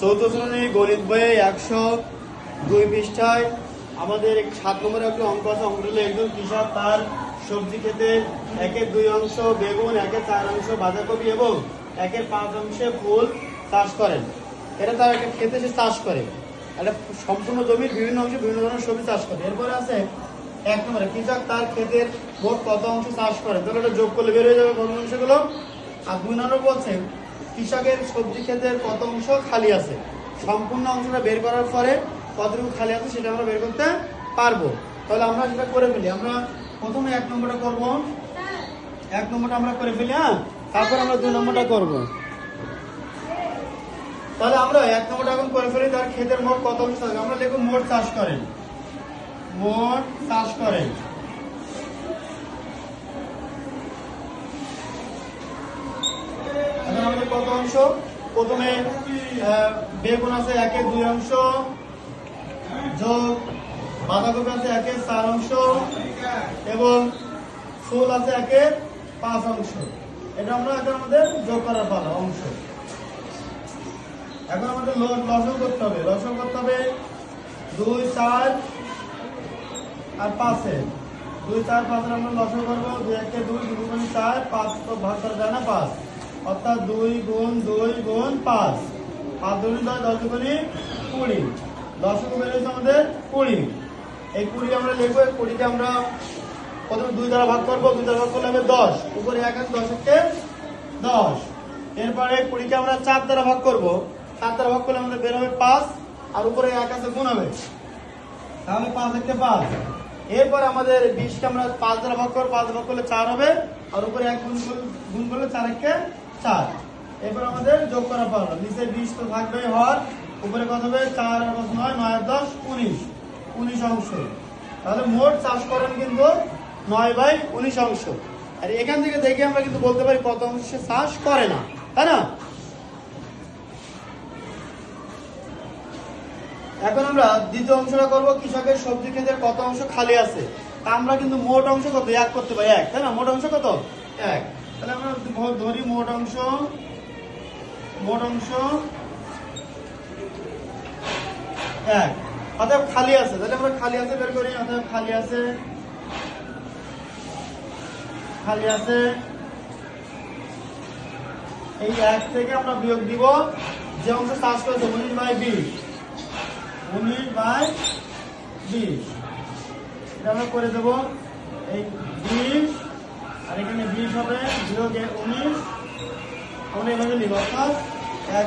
চৌদ্দ শ্রেণি গণিত বইয়ে একশো দুই পৃষ্ঠায় আমাদের সাত নম্বরে একটা অঙ্ক আছে অঙ্কটা হলো একজন কৃষক তার সবজি খেতে একের দুই অংশ বেগুন, একের চার অংশ বাঁধাকপি এবং একের পাঁচ অংশে ফুল চাষ করেন। এটা তার একটা খেতে সে চাষ করে। একটা সম্পূর্ণ জমির বিভিন্ন অংশে বিভিন্ন ধরনের সবজি চাষ করে। এরপরে আছে এক নম্বরে, কৃষক তার ক্ষেতের মোট কত অংশ চাষ করে? তাহলে এটা যোগ করলে বের হয়ে যাবে কত অংশগুলো? আর দুই নম্বর বলছে। কৃষকের সবজি ক্ষেতের কত অংশ খালি আছে? সম্পূর্ণ অংশটা বের করার পরে কতটুকু খালি আছে সেটা আমরা বের করতে পারব। তাহলে আমরা সেটা করে ফেলি। আমরা প্রথমে এক নম্বরটা করব। এক নম্বরটা আমরা করে ফেলি হ্যাঁ? তারপর আমরা দুই নম্বরটা করব। তাহলে আমরা এক নম্বরটা এখন করে ফেলি, তার ক্ষেতের মোট কত অংশ আমরা দেখো মোট চাষ করেন। মোট চাষ করেন এখন আমাদের কত অংশ। প্রথমে বেগুন আছে একের দুই অংশ, যোগ বাঁধাকপি আছে একের চার অংশ, এবং ফুল আছে একের পাঁচ অংশ। এটা আমরা এখন আমাদের যোগ করার পালা, অংশ। এখন আমাদের ল- লসও করতে হবে। লসও করতে হবে দুই, চার আর পাঁচে। দুই, চার, পাঁচের আমরা লসও করব। দুই, একে দুই দুই চার, পাঁচ তো ভাগ করা যায় না, পাঁচ। অর্থাৎ দুই গুণ দুই গুণ পাঁচ। পাঁচ দুই দশ দশ দুগুণি কুড়ি। দশক বেরোচ্ছে আমাদের কুড়ি। এই কুড়ি আমরা লিখব, এই কুড়িকে আমরা প্রথমে দুই দ্বারা ভাগ করব, দুই দ্বারা ভাগ করলে হবে দশ। উপরে এক আছে দশকে দশ। এরপরে কুড়িকে আমরা চার দ্বারা ভাগ করব। চার দ্বারা ভাগ করলে আমাদের বের হবে পাঁচ, আর উপরে এক আছে, গুণ হবে। তাহলে পাঁচ একটা পাঁচ। এরপর আমাদের বিশকে আমরা পাঁচ দ্বারা ভাগ করব, পাঁচ ভাগ করলে চার হবে, আর উপরে এক গুণ গুণ করলে চার একে চার। এরপর আমাদের যোগ করা পারল নিচে বিশ তো থাকবে হর, উপরে কত হবে? চার আর পাঁচ নয়? নয় দশ, উনিশ। উনিশ অংশ। তাহলে মোট চাষ করেন কিন্তু নয় বাই উনিশ অংশ। আর এখান থেকে দেখে আমরা কিন্তু বলতে পারি কত অংশ চাষ করে না। তাই না? এখন আমরা দ্বিতীয় অংশটা করব, কৃষকের সবজি ক্ষেতের কত অংশ খালি আছে। তা আমরা কিন্তু মোট অংশ কত? এক করতে পারি, এক। তাই না? মোট অংশ কত? এক। ধরি মোট অংশ মোট অংশ এক। অতএব খালি আছে, তাহলে আমরা খালি আছে বের করি, অতএব খালি আছে খালি আছে। এই এক থেকে আমরা বিয়োগ দিব, যে অংশ চাষ করেছে উনিশ বাই বিশ। উনিশ বাই বিশ। এটা আমরা করে দেবো, এই বিশ বিয়োগ এ উনিশ অনেক নিব এক